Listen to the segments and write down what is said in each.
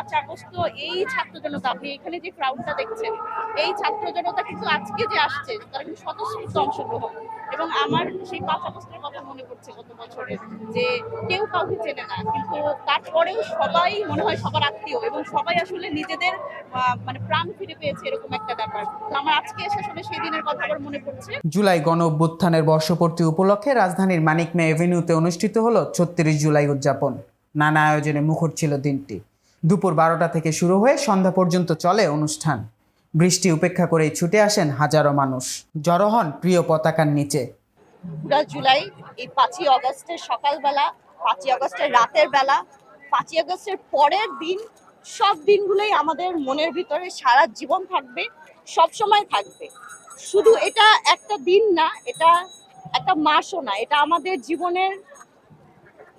পাঁচ আগস্ট এই ছাত্র জনতা আপনি এখানে যে ক্রাউডটা দেখছেন, এই ছাত্র জনতা কিন্তু আজকে যে আসছে, তারা কিন্তু স্বতঃস্ফূর্ত অংশগ্রহণ। এবং আমার সেই পাঁচ আগস্টের কথা মনে পড়ছে গত বছরে যে কেউ কাউকে চেনে না, কিন্তু তারপরেও সবাই মনে হয় সবার আত্মীয়, এবং সবাই আসলে নিজেদের মানে প্রাণ ফিরে পেয়েছে এরকম একটা ব্যাপার। আমার আজকে এসে আসলে সেই দিনের কথা আবার মনে পড়ছে। জুলাই গণ অভ্যুত্থানের বর্ষপূর্তি উপলক্ষে রাজধানীর মানিক মে এভিনিউতে অনুষ্ঠিত হলো ছত্রিশ জুলাই উদযাপন। নানা আয়োজনে মুখর ছিল দিনটি। দুপুর বারোটা থেকে শুরু হয়ে সন্ধ্যা পর্যন্ত চলে অনুষ্ঠান। বৃষ্টি উপেক্ষা করেই ছুটে আসেন হাজারো মানুষ। জড়ো হন প্রিয় পতাকার নিচে। পুরা জুলাই, এই পাঁচই অগস্টের সকালবেলা, পাঁচই অগস্টের রাতের বেলা, পাঁচই আগস্টের পরের দিন, সব দিনগুলোই আমাদের মনের ভিতরে সারা জীবন থাকবে, সব সময় থাকবে। শুধু এটা একটা দিন না, এটা একটা মাসও না, এটা আমাদের জীবনের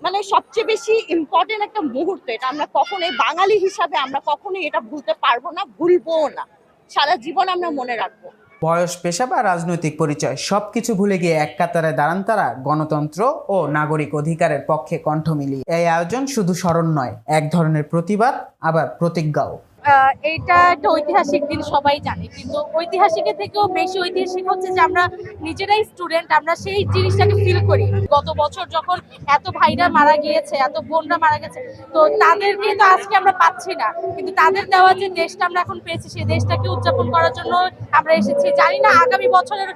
মানে সবচেয়ে বেশি ইম্পর্টেন্ট একটা মুহূর্ত এটা। আমরা কখনোই বাঙালি হিসাবে আমরা কখনোই এটা ভুলতে পারব না ভুলবো না। সারা জীবন আমরা মনে রাখব। বয়স, পেশা বা রাজনৈতিক পরিচয় সব কিছু ভুলে গিয়ে এক কাতারে দাঁড়ান তারা গণতন্ত্র ও নাগরিক অধিকারের পক্ষে কণ্ঠ মিলিয়ে। এই আয়োজন শুধু স্মরণ নয়, এক ধরনের প্রতিবাদ, আবার প্রতিজ্ঞাও। এইটা একটা ঐতিহাসিক দিন, সবাই জানে। কিন্তু ঐতিহাসিকের থেকেও বেশি ঐতিহাসিক হচ্ছে যে আমরা নিজেরাই স্টুডেন্ট আমরা সেই জিনিসটাকে ফিল করি। গত বছর যখন এত ভাইরা মারা গিয়েছে, এত বোনরা মারা গেছে, তো তাদেরকে তো আজকে আমরা পাচ্ছি না। কিন্তু তাদের দেওয়া যে দেশটা আমরা এখন পেয়েছি, সেই দেশটাকে উদযাপন করার জন্য আমরা এসেছি। জানি না আগামী বছরের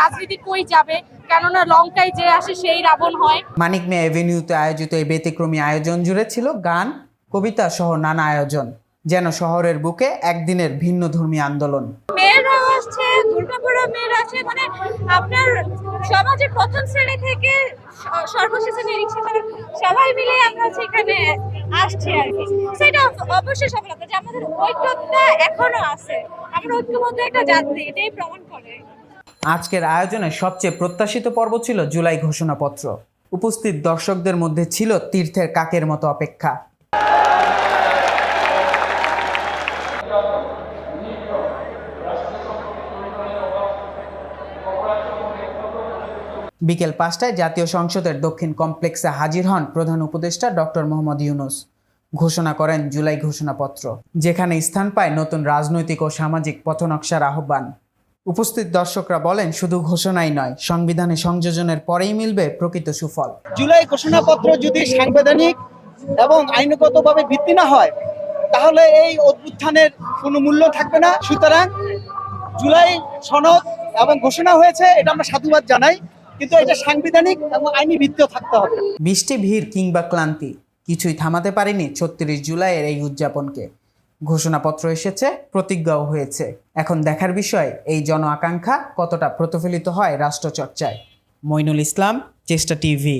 রাজনীতি কই যাবে, কেননা লঙ্কায় যে আসে সেই রাবণ হয়। মানিক মে এভিনিউতে আয়োজিত এই ব্যতিক্রমী আয়োজন জুড়ে ছিল গান, কবিতা সহ নানা আয়োজন। যেন শহরের বুকে একদিনের ভিন্ন ধর্মী আন্দোলন। মেয়েরা আসছে দুর্গাপুরা মেয়েরা আছে মানে আপনার সমাজের প্রথম শ্রেণি থেকে স- সর্বশেষ সবাই মিলে আমরা সেখানে আসছি আর কি। সেটা অবশ্যই সফলতা যে আমাদের ঐক্যতা এখনও আছে। আমরা ঐক্যবদ্ধ একটা জাতি এটাই প্রমাণ করে। আজকের আয়োজনে সবচেয়ে প্রত্যাশিত পর্ব ছিল জুলাই ঘোষণাপত্র। উপস্থিত দর্শকদের মধ্যে ছিল তীর্থের কাকের মতো অপেক্ষা। বিকেল পাঁচটায় জাতীয় সংসদের দক্ষিণ কমপ্লেক্সে হাজির হন প্রধান উপদেষ্টা ডক্টর মোহাম্মদ ইউনুস। ঘোষণা করেন জুলাই ঘোষণাপত্র, যেখানে স্থান পায় নতুন রাজনৈতিক ও সামাজিক পথনকশার আহ্বান। উপস্থিত দর্শকরা বলেন, শুধু ঘোষণাই নয়, সংবিধানে সংযোজনের পরেই মিলবে প্রকৃত সুফল। জুলাই ঘোষণাপত্র যদি সাংবিধানিক এবং আইনগতভাবে ভিত্তি না হয়, তাহলে এই অভ্যুত্থানের কোনো মূল্য থাকবে না। সুতরাং জুলাই সনদ এবং ঘোষণা হয়েছে, এটা আমরা সাধুবাদ জানাই। কিন্তু এটা সাংবিধানিক এবং আইনি ভিত্তিও থাকতে হবে। মিষ্টি, ভিড় কিংবা ক্লান্তি কিছুই থামাতে পারেনি ছত্রিশ জুলাইয়ের এই উদযাপনকে। ঘোষণাপত্র এসেছে, প্রতিজ্ঞাও হয়েছে। এখন দেখার বিষয়, এই জন আকাঙ্ক্ষা কতটা প্রতিফলিত হয় রাষ্ট্রচর্চায়? মইনুল ইসলাম, চেষ্টা টিভি।